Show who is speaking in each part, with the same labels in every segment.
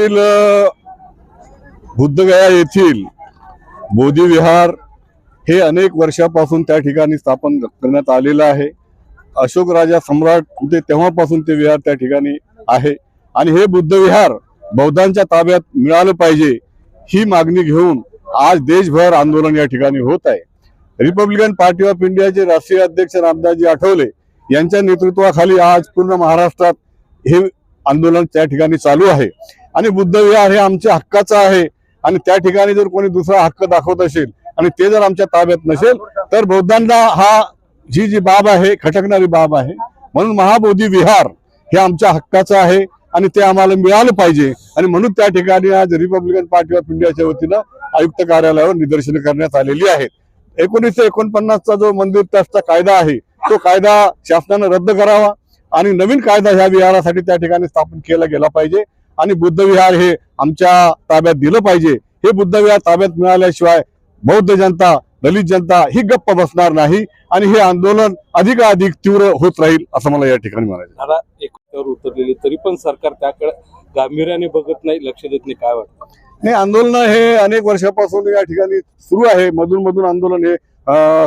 Speaker 1: येथील बुद्धगया येथील बोधी विहार हे अनेक वर्षापासून त्या ठिकाणी स्थापन करण्यात आलेलं आहे. अशोक राजा सम्राट होते तेव्हापासून ते विहार त्या ठिकाणी आहे. आणि हे बुद्धविहार बौद्धांच्या ताब्यात मिळालं पाहिजे ही मागणी घेऊन आज देशभर आंदोलन या ठिकाणी होत आहे. रिपब्लिकन पार्टी ऑफ इंडियाचे राष्ट्रीय अध्यक्ष रामदासजी आठवले यांच्या नेतृत्वाखाली आज पूर्ण महाराष्ट्रात हे आंदोलन त्या ठिकाणी चालू आहे. आणि बुद्ध विहार हे आमच्या हक्काचं आहे. आणि त्या ठिकाणी जर कोणी दुसरा हक्क दाखवत असेल आणि ते जर आमच्या ताब्यात नसेल तर बौद्धांना हा जी जी बाब आहे खटकणारी बाब आहे. म्हणून महाबोधी विहार हे आमच्या हक्काचं आहे आणि ते आम्हाला मिळालं पाहिजे. आणि म्हणून त्या ठिकाणी आज रिपब्लिकन पार्टी ऑफ इंडियाच्या वतीनं आयुक्त कार्यालयावर निदर्शनं करण्यात आलेली आहेत. एकोणीसशे एकोणपन्नासचा जो मंदिर ट्रस्टचा कायदा आहे तो कायदा शासनानं रद्द करावा आणि नवीन कायदा ह्या विहारासाठी त्या ठिकाणी स्थापन केला गेला पाहिजे. आणि बुद्ध विहार हे आमच्या ताब्यात दिलं पाहिजे. हे बुद्ध विहार ताब्यात मिळाल्याशिवाय बौद्ध जनता दलित जनता ही गप्प बसणार नाही आणि हे आंदोलन अधिकाधिक तीव्र होत राहील असं मला या ठिकाणी म्हणायचं
Speaker 2: उतरलेली तरी पण सरकार त्याकडे गांभीर्याने बघत नाही लक्ष देत नाही. काय वाटतं?
Speaker 1: नाही आंदोलन हे अनेक वर्षापासून या ठिकाणी सुरू आहे. मधून मधून आंदोलन हे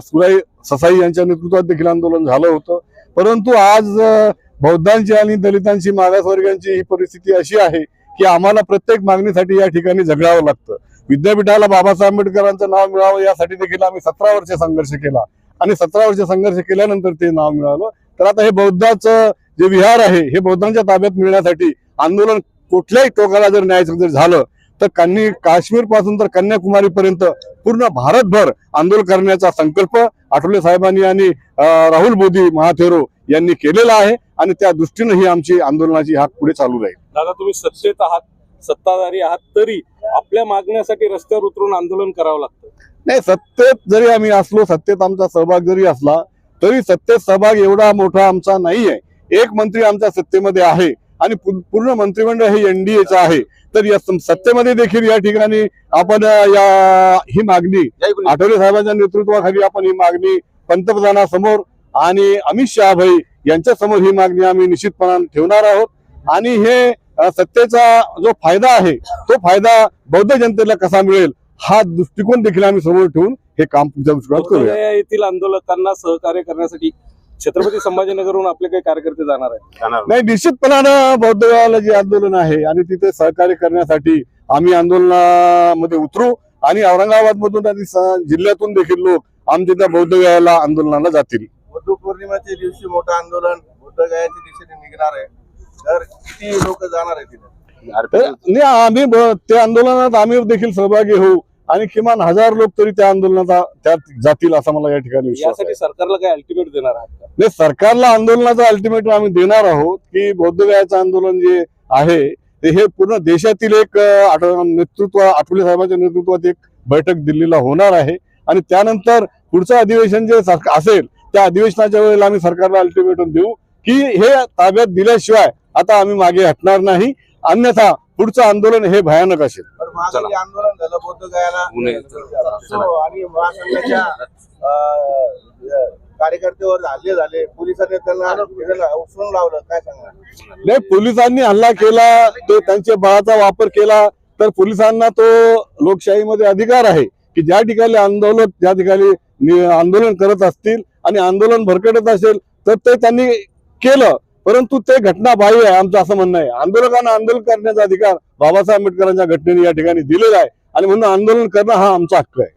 Speaker 1: सुराई ससाई यांच्या नेतृत्वात देखील आंदोलन झालं होतं. परंतु आज बौद्धांची आणि दलितांची मागासवर्गीयांची ही परिस्थिती अशी आहे की आम्हाला प्रत्येक मागणीसाठी या ठिकाणी झगडावं लागतं. विद्यापीठाला बाबासाहेब आंबेडकरांचं नाव मिळावं यासाठी देखील आम्ही सतरा वर्ष संघर्ष केला. आणि सतरा वर्ष संघर्ष केल्यानंतर ते नाव मिळालं. तर आता हे बौद्धाचं जे विहार आहे हे बौद्धांच्या ताब्यात मिळण्यासाठी आंदोलन कुठल्याही टोकाला जर न्यायचं जर झालं तर कन्नी काश्मीरपासून तर कन्याकुमारी पर्यंत पूर्ण भारतभर आंदोलन करण्याचा संकल्प आठवले साहेबांनी आणि राहुल मोदी महाथेरो यांनी केलेला आहे आणि त्या दृष्टीनं ही आमची आंदोलनाची हात पुढे चालू राहील.
Speaker 2: दादा तुम्ही सत्तेत आहात सत्ताधारी आहात तरी आपल्या मागण्यासाठी रस्त्यावर उतरून आंदोलन करावं लागतं.
Speaker 1: नाही सत्तेत जरी आम्ही असलो सत्तेत आमचा सहभाग जरी असला तरी सत्तेत सहभाग एवढा मोठा आमचा नाही आहे एक मंत्री आमच्या सत्तेमध्ये आहे आणि पू- पूर्ण मंत्रिमंडळ हे एनडीएचं आहे. तर या सत्तेमध्ये देखील या ठिकाणी आपण या ही मागणी आठवले साहेबांच्या नेतृत्वाखाली आपण ही मागणी पंतप्रधानासमोर आणि अमित शहा भाई यांच्या समोर ही मागणी आम्ही निश्चितपणाने ठेवणार आहोत. आणि हे सत्तेचा जो फायदा आहे तो फायदा बौद्ध जनतेला कसा मिळेल हा दृष्टिकोन देखील आम्ही समोर ठेवून हे काम करूया.
Speaker 2: येथील आंदोलकांना सहकार्य करण्यासाठी छत्रपती संभाजीनगरहून आपले काही कार्यकर्ते जाणार आहेत.
Speaker 1: नाही निश्चितपणानं बौद्धविहाराला जे आंदोलन आहे आणि तिथे सहकार्य करण्यासाठी आम्ही आंदोलनामध्ये उतरू आणि औरंगाबाद मधून आणि जिल्ह्यातून देखील लोक आमच्या त्या बौद्धविहाराला आंदोलनाला जातील.
Speaker 3: बुद्ध पौर्णिमेच्या दिवशी मोठं आंदोलन बुद्ध गयाच्या दिशेने निघणार आहे. तर किती लोक जाणार आहे तिथे?
Speaker 1: नाही आम्ही त्या आंदोलनात आम्ही देखील सहभागी होऊ. आणि किमान हजार लोक तरी त्या आंदोलनात त्यात जातील असा मला या ठिकाणी विश्वास आहे.
Speaker 2: यासाठी सरकारला काय अल्टिमेट देणार आहात का?
Speaker 1: नाही सरकारला आंदोलनाचा अल्टिमेट आम्ही देणार आहोत की बौद्धगयाचं आंदोलन जे आहे ते हे पूर्ण देशातील एक अं, आठ- नेतृत्व आठवले साहेबांच्या नेतृत्वात एक बैठक दिल्लीला होणार आहे. आणि त्यानंतर पुढचं अधिवेशन जे असेल त्या अधिवेशनाच्या वेळेला आम्ही सरकारला अल्टिमेटम देऊ की हे ताब्यात दिल्याशिवाय आता आम्ही मागे हटणार नाही. अन्यथा पुढचं आंदोलन हे भयानक असेल.
Speaker 3: आंदोलन झालं बौद्ध गयाला. अं, कार्यकर्त्यावर हल्ले झाले. पोलिसांनी त्यांना उचलून लावलं. काय सांगणार?
Speaker 1: नाही पोलिसांनी हल्ला केला तो त्यांच्या बळाचा वापर केला तर पोलिसांना तो लोकशाहीमध्ये अधिकार आहे की ज्या ठिकाणी आंदोलक ज्या ठिकाणी आंदोलन करत असतील आणि आंदोलन भरकटत असेल तर ते त्यांनी केलं. परंतु ते घटना बाह्य आहे आमचं असं म्हणणं आहे. आंदोलकांना आंदोलन करण्याचा अधिकार बाबासाहेब आंबेडकरांच्या घटनेने या ठिकाणी दिलेला आहे. आणि म्हणून आंदोलन करणं हा आमचा हक्क आहे.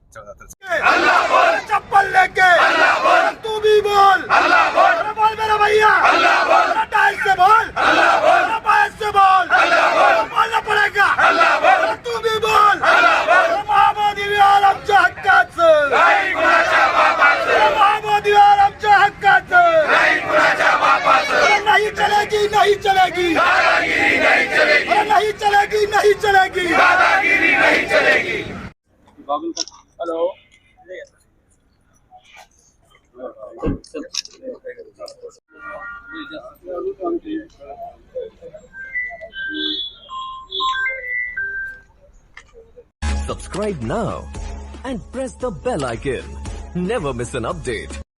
Speaker 4: नहीं चलेगी नहीं चलेगी नहीं चलेगी नहीं चलेगी
Speaker 2: hello
Speaker 5: Subscribe now and press the bell icon. Never miss an update.